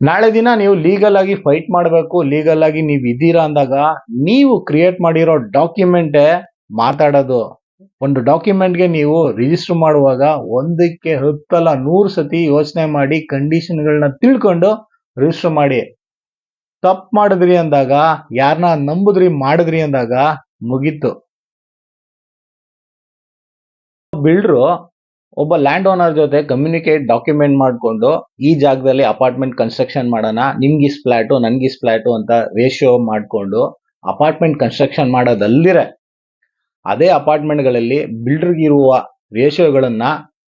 ನಾಳೆ ದಿನ ನೀವು ಲೀಗಲ್ ಆಗಿ ಫೈಟ್ ಮಾಡಬೇಕು ಲೀಗಲ್ ಆಗಿ ನೀವು ಇದ್ದೀರಾ ಅಂದಾಗ ನೀವು ಕ್ರಿಯೇಟ್ ಮಾಡಿರೋ ಡಾಕ್ಯುಮೆಂಟೇ ಮಾತಾಡೋದು. ಒಂದು ಡಾಕ್ಯುಮೆಂಟ್ಗೆ ನೀವು ರಿಜಿಸ್ಟರ್ ಮಾಡುವಾಗ ಒಂದಕ್ಕೆ ಹತ್ತಲ್ಲ ನೂರು ಸತಿ ಯೋಚನೆ ಮಾಡಿ ಕಂಡೀಷನ್ಗಳನ್ನ ತಿಳ್ಕೊಂಡು ರಿಜಿಸ್ಟರ್ ಮಾಡಿ. ತಪ್ಪು ಮಾಡಿದ್ರಿ ಅಂದಾಗ ಯಾರನ್ನ ನಂಬುದ್ರಿ, ಮಾಡಿದ್ರಿ ಅಂದಾಗ ಮುಗೀತು. ಬಿಲ್ಡ್ರು ಒಬ್ಬ ಲ್ಯಾಂಡ್ ಓನರ್ ಜೊತೆ ಕಮ್ಯುನಿಕೇಟ್ ಡಾಕ್ಯುಮೆಂಟ್ ಮಾಡ್ಕೊಂಡು ಈ ಜಾಗದಲ್ಲಿ ಅಪಾರ್ಟ್ಮೆಂಟ್ ಕನ್ಸ್ಟ್ರಕ್ಷನ್ ಮಾಡೋಣ, ನಿಮ್ಗೆ ಇಸ್ ಫ್ಲಾಟು ನನ್ಗೆ ಇಸ್ ಫ್ಲಾಟು ಅಂತ ರೇಷಿಯೋ ಮಾಡ್ಕೊಂಡು ಅಪಾರ್ಟ್ಮೆಂಟ್ ಕನ್ಸ್ಟ್ರಕ್ಷನ್ ಮಾಡೋದಲ್ದಿರೆ ಅದೇ ಅಪಾರ್ಟ್ಮೆಂಟ್ಗಳಲ್ಲಿ ಬಿಲ್ಡರ್ಗಿರುವ ರೇಷಿಯೋಗಳನ್ನ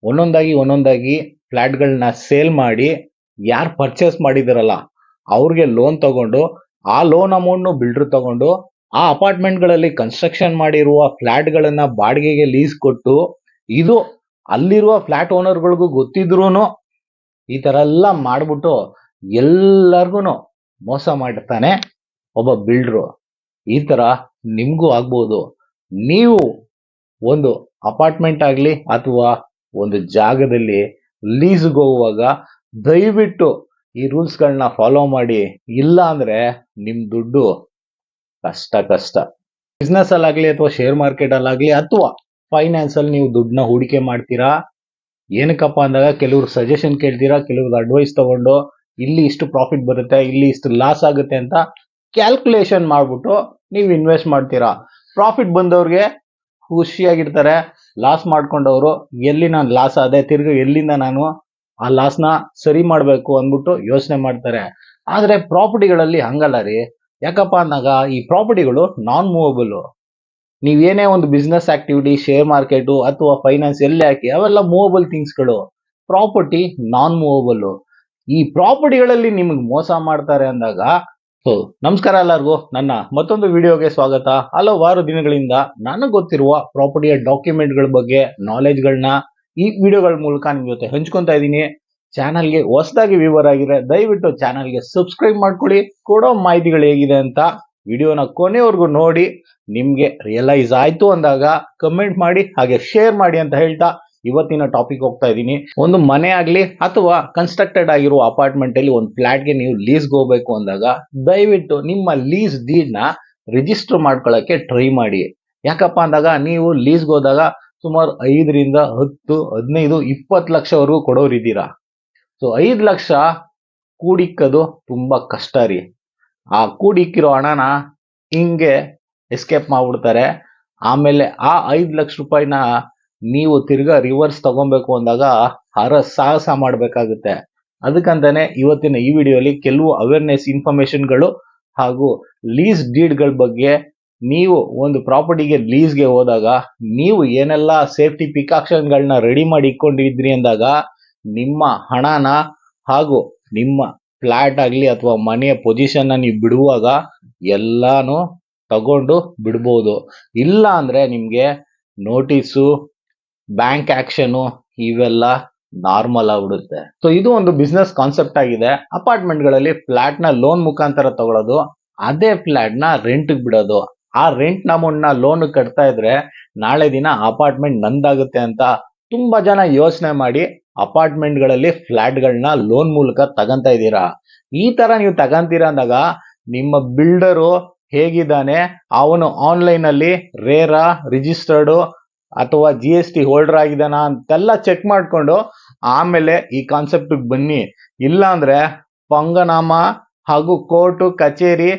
ಒಂದೊಂದಾಗಿ ಒಂದೊಂದಾಗಿ ಫ್ಲ್ಯಾಟ್ಗಳನ್ನ ಸೇಲ್ ಮಾಡಿ ಯಾರು ಪರ್ಚೇಸ್ ಮಾಡಿದಿರಲ್ಲ ಅವ್ರಿಗೆ ಲೋನ್ ತಗೊಂಡು ಆ ಲೋನ್ ಅಮೌಂಟ್ನು ಬಿಲ್ಡರ್ ತಗೊಂಡು ಆ ಅಪಾರ್ಟ್ಮೆಂಟ್ಗಳಲ್ಲಿ ಕನ್ಸ್ಟ್ರಕ್ಷನ್ ಮಾಡಿರುವ ಫ್ಲ್ಯಾಟ್ಗಳನ್ನು ಬಾಡಿಗೆಗೆ ಲೀಸ್ ಕೊಟ್ಟು ಇದು ಅಲ್ಲಿರುವ ಫ್ಲಾಟ್ ಓನರ್ಗಳಿಗೂ ಗೊತ್ತಿದ್ರೂ ಈ ಥರ ಎಲ್ಲ ಮಾಡಿಬಿಟ್ಟು ಎಲ್ಲರಿಗೂ ಮೋಸ ಮಾಡಿರ್ತಾನೆ ಒಬ್ಬ ಬಿಲ್ಡ್ರು ಈ ಥರ ನಿಮಗೂ ಆಗ್ಬೋದು. ನೀವು ಒಂದು ಅಪಾರ್ಟ್ಮೆಂಟ್ ಆಗಲಿ ಅಥವಾ ಒಂದು ಜಾಗದಲ್ಲಿ ಲೀಸ್ಗೆ ಹೋಗುವಾಗ ದಯವಿಟ್ಟು ಈ ರೂಲ್ಸ್ಗಳನ್ನ ಫಾಲೋ ಮಾಡಿ. ಇಲ್ಲ ಅಂದರೆ ನಿಮ್ಮ ದುಡ್ಡು ಕಷ್ಟ ಕಷ್ಟ. ಬಿಸ್ನೆಸ್ ಅಲ್ಲಾಗಲಿ ಅಥವಾ ಶೇರ್ ಮಾರ್ಕೆಟ್ ಅಲ್ಲಾಗಲಿ ಅಥವಾ ಫೈನಾನ್ಸ್ ಅಲ್ಲಿ ನೀವು ದುಡ್ಡನ್ನ ಹೂಡಿಕೆ ಮಾಡ್ತೀರಾ? ಏನಕ್ಕಪ್ಪ ಅಂದಾಗ ಕೆಲವ್ರು ಸಜೆಷನ್ ಕೇಳ್ತೀರಾ, ಕೆಲವ್ರು ಅಡ್ವೈಸ್ ತಗೊಂಡು ಇಲ್ಲಿ ಇಷ್ಟು ಪ್ರಾಫಿಟ್ ಬರುತ್ತೆ, ಇಲ್ಲಿ ಇಷ್ಟು ಲಾಸ್ ಆಗುತ್ತೆ ಅಂತ ಕ್ಯಾಲ್ಕುಲೇಷನ್ ಮಾಡ್ಬಿಟ್ಟು ನೀವು ಇನ್ವೆಸ್ಟ್ ಮಾಡ್ತೀರಾ? ಪ್ರಾಫಿಟ್ ಬಂದವ್ರಿಗೆ ಖುಷಿಯಾಗಿರ್ತಾರೆ. ಲಾಸ್ ಮಾಡ್ಕೊಂಡವರು, ಎಲ್ಲಿ ನಾನು ಲಾಸ್ ಆದೆ, ತಿರ್ಗಿ ಎಲ್ಲಿಂದ ನಾನು ಆ ಲಾಸ್ನ ಸರಿ ಮಾಡಬೇಕು ಅಂದ್ಬಿಟ್ಟು ಯೋಚನೆ ಮಾಡ್ತಾರೆ. ಆದರೆ ಪ್ರಾಪರ್ಟಿಗಳಲ್ಲಿ ಹಂಗಲ್ಲ ರೀ. ಯಾಕಪ್ಪ ಅಂದಾಗ ಈ ಪ್ರಾಪರ್ಟಿಗಳು ನಾನ್ ಮೂವಬಲ್ ನೀವೇನೇ ಒಂದು ಬಿಸ್ನೆಸ್ ಆಕ್ಟಿವಿಟಿ ಶೇರ್ ಮಾರ್ಕೆಟು ಅಥವಾ ಫೈನಾನ್ಸ್ ಎಲ್ಲೇ ಹಾಕಿ, ಅವೆಲ್ಲ ಮೂವಬಲ್ ಥಿಂಗ್ಸ್ಗಳು ಪ್ರಾಪರ್ಟಿ ನಾನ್ ಮೂವಬಲ್ಲು ಈ ಪ್ರಾಪರ್ಟಿಗಳಲ್ಲಿ ನಿಮಗೆ ಮೋಸ ಮಾಡ್ತಾರೆ ಅಂದಾಗ ನಮಸ್ಕಾರ ಎಲ್ಲರಿಗೂ. ನನ್ನ ಮತ್ತೊಂದು ವಿಡಿಯೋಗೆ ಸ್ವಾಗತ. ಹಲವಾರು ದಿನಗಳಿಂದ ನನಗೆ ಗೊತ್ತಿರುವ ಪ್ರಾಪರ್ಟಿಯ ಡಾಕ್ಯುಮೆಂಟ್ಗಳ ಬಗ್ಗೆ ನಾಲೆಜ್ಗಳನ್ನ ಈ ವಿಡಿಯೋಗಳ ಮೂಲಕ ನಿಮ್ ಜೊತೆ ಹಂಚ್ಕೊತಾ ಇದ್ದೀನಿ. ಚಾನಲ್ಗೆ ಹೊಸದಾಗಿ ವ್ಯೂವರ್ ಆಗಿದೆ ದಯವಿಟ್ಟು ಚಾನಲ್ಗೆ ಸಬ್ಸ್ಕ್ರೈಬ್ ಮಾಡ್ಕೊಳ್ಳಿ. ಕೊಡೋ ಮಾಹಿತಿಗಳು ಹೇಗಿದೆ ಅಂತ ವಿಡಿಯೋನ ಕೊನೆವರೆಗೂ ನೋಡಿ. ನಿಮ್ಗೆ ರಿಯಲೈಸ್ ಆಯ್ತು ಅಂದಾಗ ಕಮೆಂಟ್ ಮಾಡಿ ಹಾಗೆ ಶೇರ್ ಮಾಡಿ ಅಂತ ಹೇಳ್ತಾ ಇವತ್ತಿನ ಟಾಪಿಕ್ ಹೋಗ್ತಾ ಇದ್ದೀನಿ. ಒಂದು ಮನೆ ಆಗಲಿ ಅಥವಾ ಕನ್ಸ್ಟ್ರಕ್ಟೆಡ್ ಆಗಿರುವ ಅಪಾರ್ಟ್ಮೆಂಟ್ ಅಲ್ಲಿ ಒಂದು ಫ್ಲಾಟ್ಗೆ ನೀವು ಲೀಸ್ಗೆ ಹೋಗ್ಬೇಕು ಅಂದಾಗ ದಯವಿಟ್ಟು ನಿಮ್ಮ ಲೀಸ್ ಡೀಡ್ನ ರಿಜಿಸ್ಟರ್ ಮಾಡ್ಕೊಳ್ಳೋಕ್ಕೆ ಟ್ರೈ ಮಾಡಿ. ಯಾಕಪ್ಪ ಅಂದಾಗ ನೀವು ಲೀಸ್ಗೆ ಹೋದಾಗ ಸುಮಾರು ಐದರಿಂದ ಹತ್ತು, ಹದಿನೈದು, ಇಪ್ಪತ್ತು ಲಕ್ಷವರೆಗೂ ಕೊಡೋರಿದ್ದೀರಾ ಸೊ ಐದು ಲಕ್ಷ ಕೂಡಿಕ್ಕದು ತುಂಬಾ ಕಷ್ಟ ರೀ. ಆ ಕೂಡಿಕ್ಕಿರೋ ಹಣನ ಹಿಂಗೆ ಎಸ್ಕೇಪ್ ಮಾಡ್ಬಿಡ್ತಾರೆ. ಆಮೇಲೆ ಆ ಐದು ಲಕ್ಷ ರೂಪಾಯಿನ ನೀವು ತಿರ್ಗಾ ರಿವರ್ಸ್ ತಗೊಬೇಕು ಅಂದಾಗ ಹರ ಸಾಹಸ ಮಾಡಬೇಕಾಗುತ್ತೆ. ಅದಕ್ಕಂತಾನೆ ಇವತ್ತಿನ ಈ ವಿಡಿಯೋಲಿ ಕೆಲವು ಅವೇರ್ನೆಸ್ ಇನ್ಫಾರ್ಮೇಶನ್ಗಳು ಹಾಗೂ ಲೀಸ್ ಡೀಡ್ಗಳ ಬಗ್ಗೆ ನೀವು ಒಂದು ಪ್ರಾಪರ್ಟಿಗೆ ಲೀಸ್ಗೆ ಹೋದಾಗ ನೀವು ಏನೆಲ್ಲ ಸೇಫ್ಟಿ ಪಿಕಾಕ್ಷನ್ಗಳನ್ನ ರೆಡಿ ಮಾಡಿ ಇಟ್ಕೊಂಡಿದ್ರಿ ಅಂದಾಗ ನಿಮ್ಮ ಹಣನ ಹಾಗೂ ನಿಮ್ಮ ಫ್ಲಾಟ್ ಆಗಲಿ ಅಥವಾ ಮನೆಯ ಪೊಸಿಷನ್ನ ನೀವು ಬಿಡುವಾಗ ಎಲ್ಲಾನು ತಗೊಂಡು ಬಿಡ್ಬೋದು. ಇಲ್ಲ ಅಂದ್ರೆ ನಿಮ್ಗೆ ನೋಟಿಸು, ಬ್ಯಾಂಕ್ ಆಕ್ಷನು ಇವೆಲ್ಲ ನಾರ್ಮಲ್ ಆಗ್ಬಿಡುತ್ತೆ. ಸೊ ಇದು ಒಂದು ಬಿಸ್ನೆಸ್ ಕಾನ್ಸೆಪ್ಟ್ ಆಗಿದೆ. ಅಪಾರ್ಟ್ಮೆಂಟ್ಗಳಲ್ಲಿ ನ ಲೋನ್ ಮುಖಾಂತರ ತಗೊಳ್ಳೋದು ಅದೇ ಫ್ಲಾಟ್ನ ರೆಂಟ್ ಬಿಡೋದು. ಆ ರೆಂಟ್ ಅಮೌಂಟ್ನ ಲೋನ್ ಕಟ್ತಾ ಇದ್ರೆ ನಾಳೆ ದಿನ ಅಪಾರ್ಟ್ಮೆಂಟ್ ನಂದಾಗುತ್ತೆ ಅಂತ ತುಂಬಾ ಜನ ಯೋಚನೆ ಮಾಡಿ ಅಪಾರ್ಟ್ಮೆಂಟ್ಗಳಲ್ಲಿ ಫ್ಲಾಟ್ ಗಳನ್ನ ಲೋನ್ ಮೂಲಕ ತಗಂತ ಇದ್ದೀರಾ? ಈ ತರ ನೀವು ತಗಂತೀರಾ ಅಂದಾಗ ನಿಮ್ಮ ಬಿಲ್ಡರು ಹೇಗಿದ್ದಾನೆ? ಅವನು ಆನ್ಲೈನ್ ಅಲ್ಲಿ ರೇರಾ ರಿಜಿಸ್ಟರ್ಡ್ ಅಥವಾ ಜಿ ಎಸ್ ಟಿ ಹೋಲ್ಡರ್ ಆಗಿದ್ದಾನಾ ಅಂತೆಲ್ಲ ಚೆಕ್ ಮಾಡ್ಕೊಂಡು ಆಮೇಲೆ ಈ ಕಾನ್ಸೆಪ್ಟ್ ಬನ್ನಿ. ಇಲ್ಲ ಅಂದ್ರೆ ಪಂಗನಾಮ ಹಾಗೂ ಕೋರ್ಟು, ಕಚೇರಿ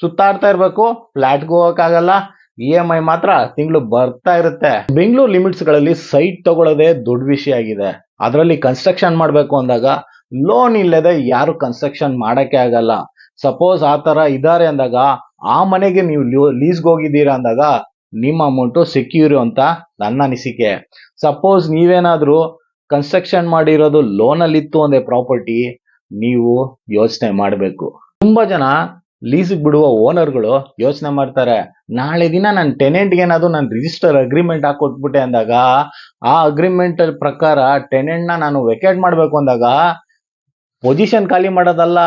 ಸುತ್ತಾಡ್ತಾ ಇರಬೇಕು ಫ್ಲಾಟ್ಗೆ ಹೋಗೋಕ್ಕಾಗಲ್ಲ, ಇ ಎಂ ಐ ಮಾತ್ರ ತಿಂಗಳು ಬರ್ತಾ ಇರುತ್ತೆ. ಬೆಂಗಳೂರು ಲಿಮಿಟ್ಸ್ಗಳಲ್ಲಿ ಸೈಟ್ ತಗೊಳ್ಳೋದೇ ದೊಡ್ಡ ವಿಷಯ ಆಗಿದೆ. ಅದರಲ್ಲಿ ಕನ್ಸ್ಟ್ರಕ್ಷನ್ ಮಾಡಬೇಕು ಅಂದಾಗ, ಲೋನ್ ಇಲ್ಲದೆ ಯಾರು ಕನ್ಸ್ಟ್ರಕ್ಷನ್ ಮಾಡಕ್ಕೆ ಆಗಲ್ಲ. ಸಪೋಸ್ ಆ ತರ ಇದಾರೆ ಅಂದಾಗ, ಆ ಮನೆಗೆ ನೀವು ಲೀಸ್ಗೆ ಹೋಗಿದ್ದೀರಾ ಅಂದಾಗ, ನಿಮ್ಮ ಅಮೌಂಟು ಸೆಕ್ಯೂರ್ ಅಂತ ನನ್ನ ಅನಿಸಿಕೆ. ಸಪೋಸ್ ನೀವೇನಾದ್ರೂ ಕನ್ಸ್ಟ್ರಕ್ಷನ್ ಮಾಡಿರೋದು ಲೋನ್ ಅಲ್ಲಿ ಇತ್ತು ಅಂದ್ರೆ ಪ್ರಾಪರ್ಟಿ ನೀವು ಯೋಚನೆ ಮಾಡಬೇಕು. ತುಂಬಾ ಜನ ಲೀಸ್ಗೆ ಬಿಡುವ ಓನರ್ಗಳು ಯೋಚನೆ ಮಾಡ್ತಾರೆ. ನಾಳೆ ದಿನ ನನ್ನ ಟೆನೆಂಟ್ಗೆ ಏನಾದ್ರು ನಾನು ರಿಜಿಸ್ಟರ್ ಅಗ್ರಿಮೆಂಟ್ ಹಾಕೊಟ್ಬಿಟ್ಟೆ ಅಂದಾಗ, ಆ ಅಗ್ರಿಮೆಂಟ್ ಪ್ರಕಾರ ಟೆನೆಂಟ್ನ ನಾನು ವೆಕೇಟ್ ಮಾಡ್ಬೇಕು ಅಂದಾಗ ಪೊಸಿಷನ್ ಖಾಲಿ ಮಾಡೋದಲ್ಲ.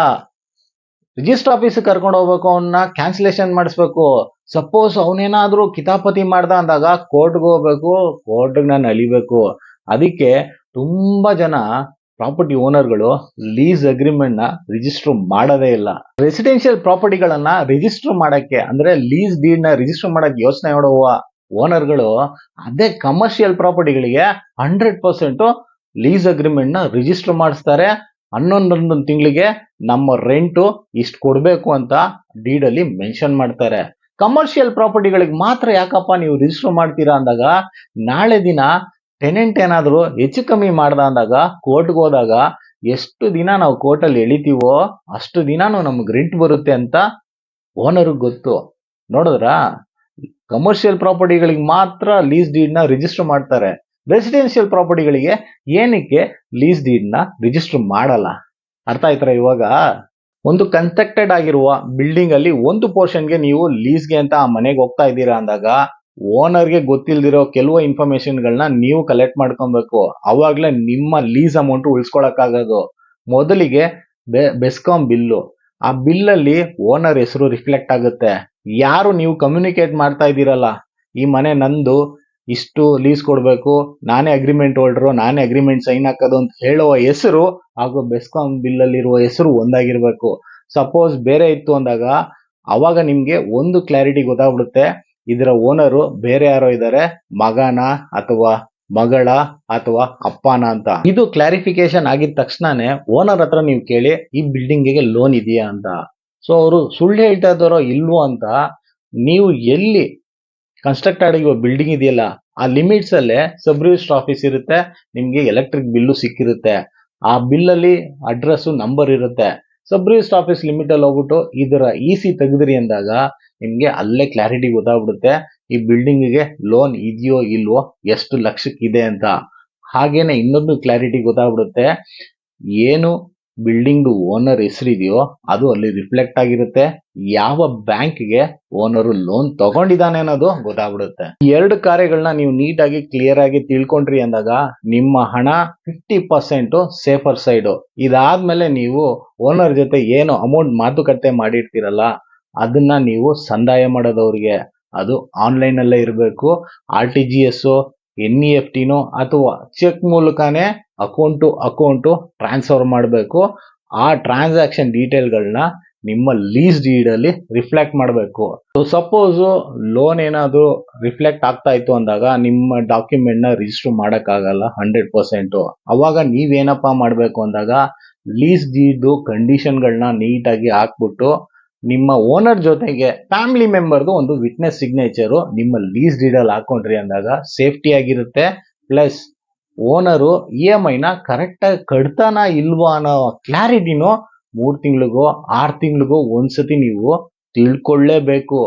ರಿಜಿಸ್ಟರ್ ಆಫೀಸ್ ಕರ್ಕೊಂಡು ಹೋಗ್ಬೇಕು ಅವನ್ನ ಕ್ಯಾನ್ಸಲೇಷನ್ ಮಾಡಿಸ್ಬೇಕು. ಸಪೋಸ್ ಅವನೇನಾದ್ರೂ ಕಿತಾಪತಿ ಮಾಡ್ದ ಅಂದಾಗ ಕೋರ್ಟ್ಗೆ ಹೋಗ್ಬೇಕು ಕೋರ್ಟ್ಗೆ ನಾನು ಅಲಿಬೇಕು. ಅದಕ್ಕೆ ತುಂಬಾ ಜನ ಪ್ರಾಪರ್ಟಿ ಓನರ್ಗಳು ಲೀಸ್ ಅಗ್ರಿಮೆಂಟ್ನ ರಿಜಿಸ್ಟರ್ ಮಾಡೋದೇ ಇಲ್ಲ. ರೆಸಿಡೆನ್ಷಿಯಲ್ ಪ್ರಾಪರ್ಟಿಗಳನ್ನ ರಿಜಿಸ್ಟರ್ ಮಾಡಕ್ಕೆ, ಅಂದ್ರೆ ಲೀಸ್ ಡೀಡ್ನ ರಿಜಿಸ್ಟರ್ ಮಾಡಕ್ಕೆ ಯೋಚನೆ ಮಾಡುವ ಓನರ್ಗಳು ಅದೇ ಕಮರ್ಷಿಯಲ್ ಪ್ರಾಪರ್ಟಿಗಳಿಗೆ ಹಂಡ್ರೆಡ್ ಪರ್ಸೆಂಟ್ ಲೀಸ್ ಅಗ್ರಿಮೆಂಟ್ನ ರಿಜಿಸ್ಟರ್ ಮಾಡಿಸ್ತಾರೆ. ಹನ್ನೊಂದೊಂದೊಂದು ತಿಂಗಳಿಗೆ ನಮ್ಮ ರೆಂಟು ಇಷ್ಟು ಕೊಡಬೇಕು ಅಂತ ಡೀಡಲ್ಲಿ ಮೆನ್ಷನ್ ಮಾಡ್ತಾರೆ. ಕಮರ್ಷಿಯಲ್ ಪ್ರಾಪರ್ಟಿಗಳಿಗೆ ಮಾತ್ರ ಯಾಕಪ್ಪ ನೀವು ರಿಜಿಸ್ಟರ್ ಮಾಡ್ತೀರಾ ಅಂದಾಗ, ನಾಳೆ ದಿನ ಟೆನೆಂಟ್ ಏನಾದರೂ ಹೆಚ್ಚು ಕಮ್ಮಿ ಮಾಡ್ದ ಅಂದಾಗ ಕೋರ್ಟ್ಗೆ ಹೋದಾಗ ಎಷ್ಟು ದಿನ ನಾವು ಕೋರ್ಟಲ್ಲಿ ಎಳಿತೀವೋ ಅಷ್ಟು ದಿನಾನು ನಮ್ಗೆ ರೆಂಟ್ ಬರುತ್ತೆ ಅಂತ ಓನರ್ ಗೊತ್ತು. ನೋಡಿದ್ರಾ? ಕಮರ್ಷಿಯಲ್ ಪ್ರಾಪರ್ಟಿಗಳಿಗೆ ಮಾತ್ರ ಲೀಸ್ ಡೀಡ್ನ ರಿಜಿಸ್ಟರ್ ಮಾಡ್ತಾರೆ. ರೆಸಿಡೆನ್ಷಿಯಲ್ ಪ್ರಾಪರ್ಟಿಗಳಿಗೆ ಏನಕ್ಕೆ ಲೀಸ್ ಡೀಡ್ನ ರಿಜಿಸ್ಟರ್ ಮಾಡಲ್ಲ? ಅರ್ಥ ಆಯ್ತರ ಇವಾಗ? ಒಂದು ಕನ್ಸ್ಟ್ರಕ್ಟೆಡ್ ಆಗಿರುವ ಬಿಲ್ಡಿಂಗ್ ಅಲ್ಲಿ ಒಂದು ಪೋರ್ಷನ್ಗೆ ನೀವು ಲೀಸ್ಗೆ ಅಂತ ಆ ಮನೆಗೆ ಹೋಗ್ತಾ ಇದ್ದೀರಾ ಅಂದಾಗ ಓನರ್ಗೆ ಗೊತ್ತಿಲ್ದಿರೋ ಕೆಲವು ಇನ್ಫಾರ್ಮೇಶನ್ಗಳನ್ನ ನೀವು ಕಲೆಕ್ಟ್ ಮಾಡ್ಕೊಬೇಕು. ಅವಾಗಲೇ ನಿಮ್ಮ ಲೀಸ್ ಅಮೌಂಟ್ ಉಳಿಸ್ಕೊಳಕ್ಕಾಗೋದು. ಮೊದಲಿಗೆ ಬೆಸ್ಕಾಂ ಬಿಲ್ಲು ಆ ಬಿಲ್ಲಲ್ಲಿ ಓನರ್ ಹೆಸರು ರಿಫ್ಲೆಕ್ಟ್ ಆಗುತ್ತೆ. ಯಾರು ನೀವು ಕಮ್ಯುನಿಕೇಟ್ ಮಾಡ್ತಾ ಇದ್ದೀರಲ್ಲ? ಈ ಮನೆ ನಂದು ಇಷ್ಟು ಲೀಸ್ ಕೊಡಬೇಕು, ನಾನೇ ಅಗ್ರಿಮೆಂಟ್ ಹೋಲ್ಡ್ರು ನಾನೇ ಅಗ್ರಿಮೆಂಟ್ ಸೈನ್ ಹಾಕೋದು ಅಂತ ಹೇಳುವ ಹೆಸರು ಹಾಗೂ ಬೆಸ್ಕಾಂ ಬಿಲ್ಲಲ್ಲಿರುವ ಹೆಸರು ಒಂದಾಗಿರಬೇಕು. ಸಪೋಸ್ ಬೇರೆ ಇತ್ತು ಅಂದಾಗ, ಅವಾಗ ನಿಮಗೆ ಒಂದು ಕ್ಲಾರಿಟಿ ಗೊತ್ತಾಗ್ಬಿಡುತ್ತೆ. ಇದರ ಓನರು ಬೇರೆ ಯಾರೋ ಇದ್ದಾರೆ ಮಗನ ಅಥವಾ ಮಗಳ ಅಥವಾ ಅಪ್ಪನ ಅಂತ. ಇದು ಕ್ಲಾರಿಫಿಕೇಶನ್ ಆಗಿದ ತಕ್ಷಣನೇ ಓನರ್ ಹತ್ರ ನೀವು ಕೇಳಿ, ಈ ಬಿಲ್ಡಿಂಗಿಗೆ ಲೋನ್ ಇದೆಯಾ ಅಂತ. ಸೊ ಅವರು ಸುಳ್ಳು ಹೇಳ್ತಾ ಇದ್ದಾರೋ ಇಲ್ವೋ ಅಂತ, ನೀವು ಎಲ್ಲಿ ಕನ್ಸ್ಟ್ರಕ್ಟ್ ಆಗಿರುವ ಬಿಲ್ಡಿಂಗ್ ಇದೆಯಲ್ಲ, ಆ ಲಿಮಿಟ್ಸ್ ಅಲ್ಲಿ ಸಬ್ ರಿಜಿಸ್ಟರ್ ಆಫೀಸ್ ಇರುತ್ತೆ, ನಿಮ್ಗೆ ಎಲೆಕ್ಟ್ರಿಕ್ ಬಿಲ್ಲು ಸಿಕ್ಕಿರುತ್ತೆ. ಆ ಬಿಲ್ಲಲ್ಲಿ ಅಡ್ರೆಸ್ ನಂಬರ್ ಇರುತ್ತೆ. ಸಬ್ ರಿಜಿಸ್ಟರ್ ಆಫೀಸ್ ಲಿಮಿಟ್ ಅಲ್ಲಿ ಹೋಗ್ಬಿಟ್ಟು ಇದರ ಇ ಸಿ ತೆಗೆದ್ರಿ ಅಂದಾಗ ನಿಮ್ಗೆ ಅಲ್ಲೇ ಕ್ಲಾರಿಟಿ ಗೊತ್ತಾಗ್ಬಿಡುತ್ತೆ, ಈ ಬಿಲ್ಡಿಂಗಿಗೆ ಲೋನ್ ಇದೆಯೋ ಇಲ್ವೋ, ಎಷ್ಟು ಲಕ್ಷಕ್ಕಿದೆ ಅಂತ. ಹಾಗೇನೆ ಇನ್ನೊಂದು ಕ್ಲಾರಿಟಿ ಗೊತ್ತಾಗ್ಬಿಡುತ್ತೆ, ಏನು ಬಿಲ್ಡಿಂಗ್ ಓನರ್ ಹೆಸರಿದೆಯೋ ಅದು ಅಲ್ಲಿ ರಿಫ್ಲೆಕ್ಟ್ ಆಗಿರುತ್ತೆ. ಯಾವ ಬ್ಯಾಂಕ್ಗೆ ಓನರ್ ಲೋನ್ ತಗೊಂಡಿದ್ದಾನೆ ಅನ್ನೋದು ಗೊತ್ತಾಗ್ಬಿಡುತ್ತೆ. ಎರಡು ಕಾರ್ಯಗಳನ್ನ ನೀವು ನೀಟಾಗಿ ಕ್ಲಿಯರ್ ಆಗಿ ತಿಳ್ಕೊಂಡ್ರಿ ಅಂದಾಗ ನಿಮ್ಮ ಹಣ ಫಿಫ್ಟಿ ಪರ್ಸೆಂಟ್ ಸೇಫರ್ ಸೈಡ್ ಇದಾದ್ಮೇಲೆ ನೀವು ಓನರ್ ಜೊತೆ ಏನು ಅಮೌಂಟ್ ಮಾತುಕತೆ ಮಾಡಿರ್ತೀರಲ್ಲ, ಅದನ್ನ ನೀವು ಸಂದಾಯ ಮಾಡೋದವ್ರಿಗೆ. ಅದು ಆನ್ಲೈನ್ ಅಲ್ಲೇ ಇರಬೇಕು R T G S N E F ಟಿನೋ ಅಥವಾ ಚೆಕ್ ಮೂಲಕನೇ ಅಕೌಂಟ್ ಟು ಅಕೌಂಟು ಟ್ರಾನ್ಸ್ಫರ್ ಮಾಡಬೇಕು. ಆ ಟ್ರಾನ್ಸಾಕ್ಷನ್ ಡೀಟೇಲ್ಗಳನ್ನ ನಿಮ್ಮ ಲೀಸ್ ಡೀಡ್ ಅಲ್ಲಿ ರಿಫ್ಲೆಕ್ಟ್ ಮಾಡಬೇಕು. ಸಪೋಸ್ ಲೋನ್ ಏನಾದ್ರು ರಿಫ್ಲೆಕ್ಟ್ ಆಗ್ತಾ ಇತ್ತು ಅಂದಾಗ ನಿಮ್ಮ ಡಾಕ್ಯುಮೆಂಟ್ನ ರಿಜಿಸ್ಟರ್ ಮಾಡಕ್ಕಾಗಲ್ಲ ಹಂಡ್ರೆಡ್ ಪರ್ಸೆಂಟ್. ಅವಾಗ ನೀವೇನಪ್ಪ ಮಾಡಬೇಕು ಅಂದಾಗ ಲೀಸ್ ಡೀಡ್ ಕಂಡೀಷನ್ಗಳನ್ನ ನೀಟಾಗಿ ಹಾಕ್ಬಿಟ್ಟು ನಿಮ್ಮ ಓನರ್ ಜೊತೆಗೆ ಫ್ಯಾಮಿಲಿ ಮೆಂಬರ್ದು ಒಂದು ವಿಟ್ನೆಸ್ ಸಿಗ್ನೇಚರು ನಿಮ್ಮ ಲೀಸ್ ಡೀಡಲ್ಲಿ ಹಾಕೊಂಡ್ರಿ ಅಂದಾಗ ಸೇಫ್ಟಿ ಆಗಿರುತ್ತೆ. ಪ್ಲಸ್ ಓನರು ಇ ಎಂ ಐನ ಕರೆಕ್ಟಾಗಿ ಕಟ್ತಾನ ಇಲ್ವಾ ಅನ್ನೋ ಕ್ಲಾರಿಟಿನೂ ಮೂರು ತಿಂಗಳಿಗೋ, ಆರು ತಿಂಗಳಿಗೋ ಒಂದ್ಸತಿ ನೀವು ತಿಳ್ಕೊಳ್ಳೇಬೇಕು